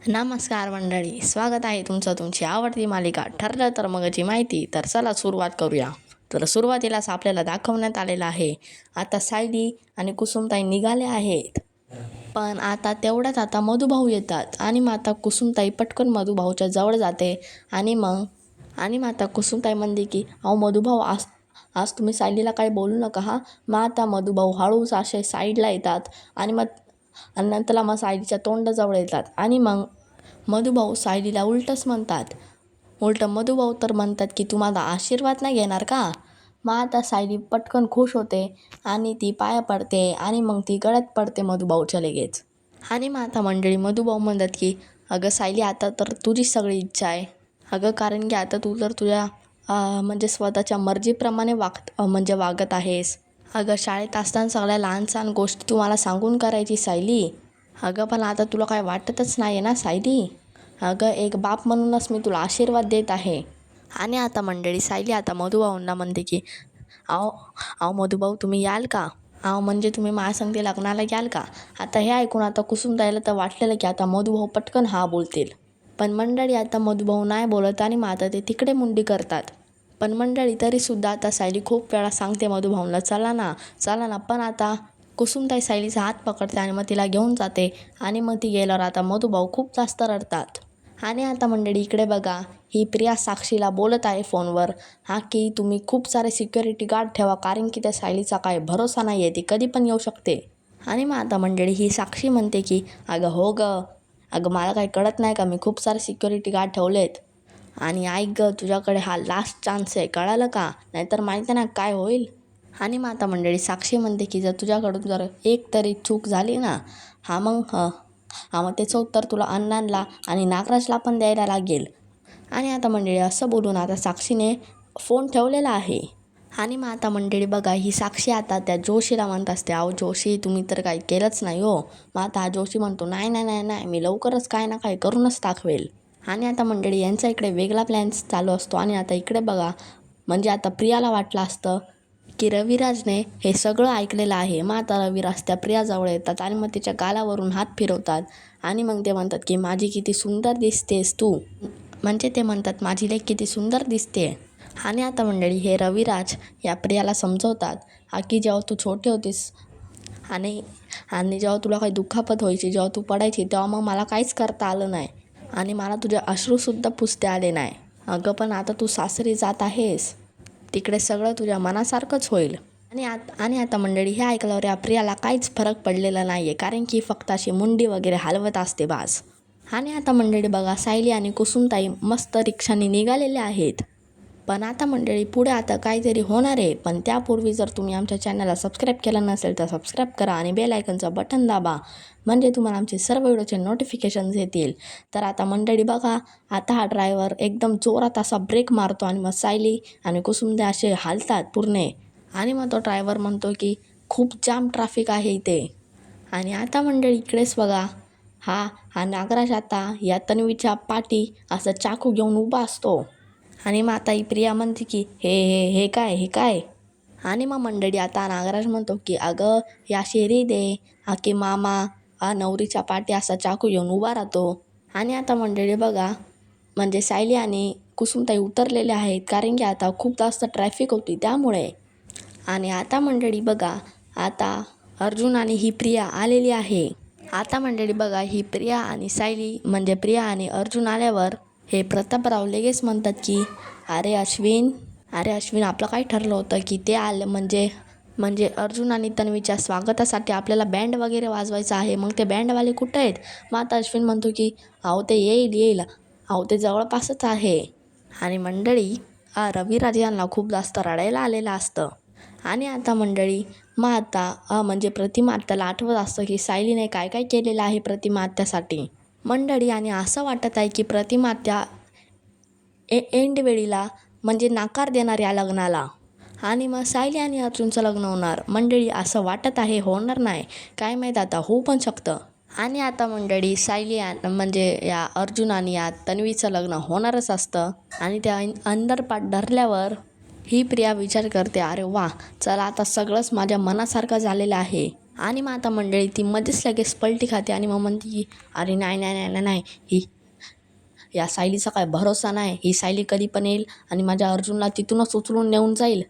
नमस्कार मंडळी स्वागत आहे तुमचं तुमची आवडती मालिका ठरलं तर मगची माहिती. तर चला सुरुवात करूया. तर सुरुवातीलाच आपल्याला दाखवण्यात आलेलं आहे आता सायली आणि कुसुमताई निघाले आहेत. पण आता तेवढ्यात आता मधुभाऊ येतात आणि मग आता कुसुमताई पटकन मधुभाऊच्या जवळ जाते आणि मग आणि मग आता कुसुमताई म्हणते की अहो मधुभाऊ आज आज तुम्ही सायलीला काही बोलू नका हा. मग आता मधुभाऊ हळूच असे साईडला येतात आणि मग आणि नंतरला मग सायलीच्या तोंडाजवळ येतात. आणि मग मधुभाऊ सायलीला उलटंच म्हणतात. उलटं मधुभाऊ तर म्हणतात की तू माझा आशीर्वाद नाही घेणार का? मग आता सायली पटकन खुश होते आणि ती पाया पडते आणि मग ती गळ्यात पडते मधुभाऊच्या लगेच. आणि मग आता मंडळी मधुभाऊ म्हणतात की अगं सायली आता तर तुझी सगळी इच्छा आहे. अगं कारण की आता तू तर तुझ्या म्हणजे स्वतःच्या मर्जीप्रमाणे वाग म्हणजे वागत आहेस अगं शाळेत असताना सगळ्या लहान सहान गोष्टी तू मला सांगून करायची सायली. अगं पण आता तुला काय वाटतच नाही आहे ना सायली? अगं एक बाप म्हणूनच मी तुला आशीर्वाद देत आहे. आणि आता मंडळी सायली आता मधुभाऊंना म्हणते की अहो अहो मधुभाऊ तुम्ही याल का? अहो म्हणजे तुम्ही माझ्या लग्नाला याल का? आता हे ऐकून आता कुसुम द्यायला तर वाटलेलं की आता मधुभाऊ पटकन हा बोलतील. पण मंडळी आता मधुभाऊ नाही बोलत आणि मग आता ते तिकडे मुंडी करतात. पण मंडळी तरीसुद्धा आता सायली खूप वेळा सांगते मधुभाऊला चला ना चला ना पण आता कुसुमताई सायलीचा हात पकडते आणि मग तिला घेऊन जाते आणि मग ती गेल्यावर आता मधुभाऊ खूप जास्त रडतात. आणि आता मंडळी इकडे बघा ही प्रिया साक्षीला बोलत आहे फोनवर. हा की तुम्ही खूप सारे सिक्युरिटी गार्ड ठेवा कारण की त्या सायलीचा काय भरोसा नाही आहे ती कधी पण येऊ शकते. आणि मग आता मंडळी ही साक्षी म्हणते की अगं हो ग अगं मला काही कळत नाही का मी खूप सारे सिक्युरिटी गार्ड ठेवलेत. आणि ऐक गं तुझ्याकडे हा लास्ट चान्स आहे कळालं का? नाहीतर माहिती ना काय होईल? आणि माता आता मंडळी साक्षी म्हणते की जर तुझ्याकडून जर एक तरी चूक झाली ना हा मग ह. हा मग त्याचं उत्तर तुला अण्णांना आणि नागराजला पण द्यायला लागेल. आणि आता मंडळी असं बोलून आता साक्षीने फोन ठेवलेला आहे. आणि मग आता मंडळी बघा ही साक्षी आता त्या जोशीला म्हणत असते अहो जोशी तुम्ही तर काही केलंच नाही हो. मग आता हा जोशी म्हणतो नाही नाही नाही नाही मी लवकरच काय ना काय करूनच दाखवेल. आणि आता मंडळी यांचा इकडे वेगळा प्लॅन्स चालू असतो. आणि आता इकडे बघा म्हणजे आता प्रियाला वाटलं असतं की रविराजने हे सगळं ऐकलेलं आहे. मग आता रविराज त्या प्रियाजवळ येतात आणि मग तिच्या गालावरून हात फिरवतात. आणि मग ते म्हणतात की माझी किती सुंदर दिसतेस तू. म्हणजे ते म्हणतात माझी लेख किती सुंदर दिसते. आणि आता मंडळी हे रविराज या प्रियाला समजवतात हा की जेव्हा तू छोटी होतीस आणि आणि जेव्हा तुला काही दुखापत व्हायची जेव्हा तू पडायची तेव्हा मग मला काहीच करता आलं नाही. आणि मला तुझे अश्रूसुद्धा पुसते आले नाही. अगं पण आता तू सासरी जात आहेस. तिकडे सगळं तुझ्या मनासारखंच होईल. आणि आत आणि आता मंडळी हे ऐकल्यावर या प्रियाला काहीच फरक पडलेला नाही आहे कारण की फक्त अशी मुंडी वगैरे हलवत असते बास आणि आता मंडळी बघा सायली आणि कुसुमताई मस्त रिक्षाने निघालेले आहेत. पण आता मंडळी पुढे आता काहीतरी होणार आहे. पण त्यापूर्वी जर तुम्ही आमच्या चॅनलला सबस्क्राईब केलं नसेल तर सबस्क्राईब करा आणि बेल आयकनचं बटन दाबा. म्हणजे तुम्हाला आमचे सर्व व्हिडिओचे नोटिफिकेशन्स येतील. तर आता मंडळी बघा आता हा ड्रायव्हर एकदम जोरात असा ब्रेक मारतो आणि मग सायली आणि कुसुमदे असे हालतात पूर्ण. आणि मग तो ड्रायव्हर म्हणतो की खूप जाम ट्रॅफिक आहे इथे. आणि आता मंडळी इकडेच बघा. हा हा नागराज आता या तन्वीच्या पाठी असं चाकू घेऊन उभा असतो. आणि मग आता ही प्रिया म्हणते की हे हे हे काय हे काय? आणि मग मंडळी आता नागराज म्हणतो की अगं या शेरी दे हा मामा हा नवरीच्या पाठी असा चाकू येऊन उभा राहतो. आणि आता मंडळी बघा म्हणजे सायली आणि कुसुमताई उतरलेले आहेत कारण की आता खूप जास्त ट्रॅफिक होती त्यामुळे. आणि आता मंडळी बघा आता अर्जुन आणि ही प्रिया आलेली आहे. आता मंडळी बघा ही प्रिया आणि सायली म्हणजे प्रिया आणि अर्जुन आल्यावर हे प्रतापराव लगेच म्हणतात की अरे अश्विन अरे अश्विन आपलं काय ठरलं होतं की ते आलं म्हणजे म्हणजे अर्जुन आणि तन्वीच्या स्वागतासाठी आपल्याला बँड वगैरे वाजवायचं आहे. मग ते बँडवाले कुठं आहेत? मग आता अश्विन म्हणतो की अहो ते येईल येईल. अहो ते जवळपासच आहे. आणि मंडळी आ, रविराज यांना खूप जास्त रडायला आलेलं असतं. आणि आता मंडळी मग आता म्हणजे प्रतिमा आत्याला आठवत असतं की सायलीने काय काय केलेलं आहे प्रतिमा आत्यासाठी? मंडळी आणि असं वाटत आहे की प्रतिमा त्या ए एंडवेळीला म्हणजे नाकार देणार या लग्नाला. आणि मग सायली आणि अर्जुनचं लग्न होणार. मंडळी असं वाटत आहे होणार नाही. काय माहीत आता होऊ पण शकतं. आणि आता मंडळी सायली म्हणजे या अर्जुन आणि या तन्वीचं लग्न होणारच असतं. आणि त्या अंदरपाट धरल्यावर ही प्रिया विचार करते अरे वा चला आता सगळंच माझ्या मनासारखं झालेलं आहे. आणि मग आता मंडळी ती मध्येच लगेच पलटी खाते आणि मग म्हणते की अरे नाही नाही नाही नाही नाही ही या सायलीचा काय भरोसा नाही. ही सायली कधी पण येईल आणि माझ्या अर्जुनला तिथूनच उचलून नेऊन जाईल.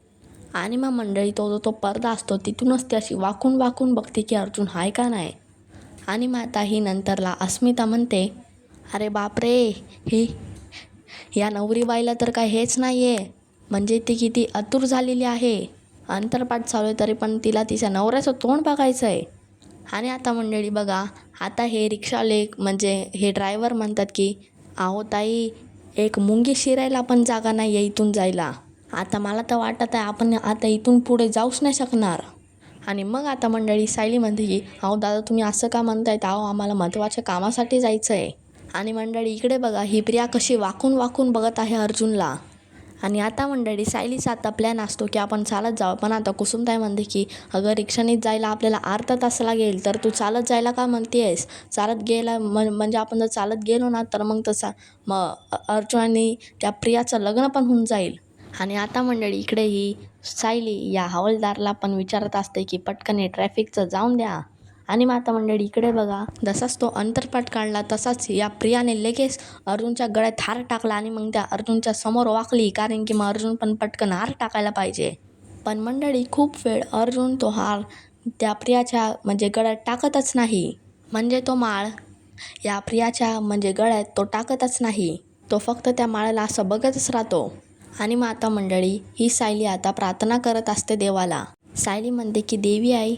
आणि मग मंडळी तो जो तो पडदा असतो तिथूनच ती अशी वाकून वाकून बघते की अर्जुन आहे का नाही. आणि मग आता ही नंतरला अस्मिता म्हणते अरे बापरे ही या नवरीबाईला तर काय हेच नाही आहे म्हणजे ती किती अतुर झालेली आहे. अंतरपाठ चालू आहे तरी पण तिला तिच्या नवऱ्याचं तोंड बघायचं आहे. आणि आता मंडळी बघा आता हे रिक्षावाले म्हणजे हे ड्रायव्हर म्हणतात की अहो ताई एक मुंगी शिरायला पण जागा नाही आहे इथून जायला. आता मला तर वाटत आहे आपण आता इथून पुढे जाऊच नाही शकणार. आणि मग आता मंडळी सायली म्हणते की अहो दादा तुम्ही असं का म्हणतायत? अहो आम्हाला महत्त्वाच्या कामासाठी जायचं आहे आणि मंडळी इकडे बघा ही प्रिया कशी वाकून वाकून बघत आहे अर्जुनला. आणि आता मंडळी सायलीचा आता प्लॅन असतो की आपण चालत जावं पण आता कुसुमताई म्हणते की अगं रिक्षानेच जायला आपल्याला अर्धा तास लागेल तर तू चालत जायला का म्हणते आहेस चालत गेला म्हण म्हणजे आपण जर चालत गेलो ना तर मग तसा मग अर्जुन आणि त्या प्रियाचं लग्न पण होऊन जाईल. आणि आता मंडळी इकडे ही सायली या हवालदारला पण विचारत असते की पटकन हे ट्रॅफिकचं जाऊन द्या. आणि माता मंडळी इकडे बघा जसाच तो अंतरपाठ काढला तसाच या प्रियाने लगेच अर्जुनच्या गळ्यात हार टाकला आणि मग त्या अर्जुनच्या समोर वाकली कारण की मग अर्जुन पण पटकन हार टाकायला पाहिजे. पण मंडळी खूप वेळ अर्जुन तो हार त्या प्रियाच्या म्हणजे गळ्यात टाकतच नाही. म्हणजे तो माळ या प्रियाच्या म्हणजे गळ्यात तो टाकतच नाही. तो फक्त त्या माळाला असं बघतच राहतो. आणि माता मंडळी ही सायली आता प्रार्थना करत असते देवाला. सायली म्हणते की देवी आई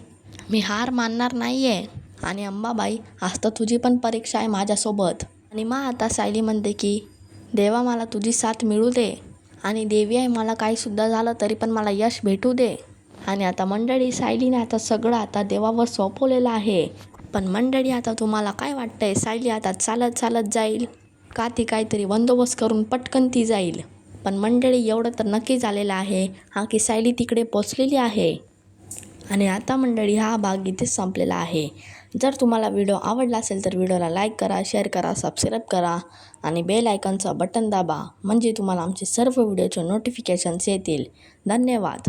मी हार मानणार नाही आहे आणि अंबाबाई आज तर तुझी पण परीक्षा आहे माझ्यासोबत. आणि मग आता सायली म्हणते की देवा मला तुझी साथ मिळू दे. आणि देवी आहे मला काहीसुद्धा झालं तरी पण मला यश भेटू दे. आणि आता मंडळी सायलीने आता सगळं आता देवावर सोपवलेलं आहे. पण मंडळी आता तुम्हाला काय वाटतंय? सायली आता चालत चालत जाईल. का ती काहीतरी बंदोबस्त करून पटकन ती जाईल? पण मंडळी एवढं तर नक्की झालेलं आहे. हा की सायली तिकडे पोचलेली आहे. आणि आता मंडळी हा भाग इथेच संपलेला आहे. जर तुम्हाला व्हिडिओ आवडला असेल तर व्हिडिओला लाईक करा शेअर करा सबस्क्राईब करा आणि बेल आयकॉनचं बटन दाबा म्हणजे तुम्हाला आमचे सर्व व्हिडिओचे नोटिफिकेशन्स येतील. धन्यवाद.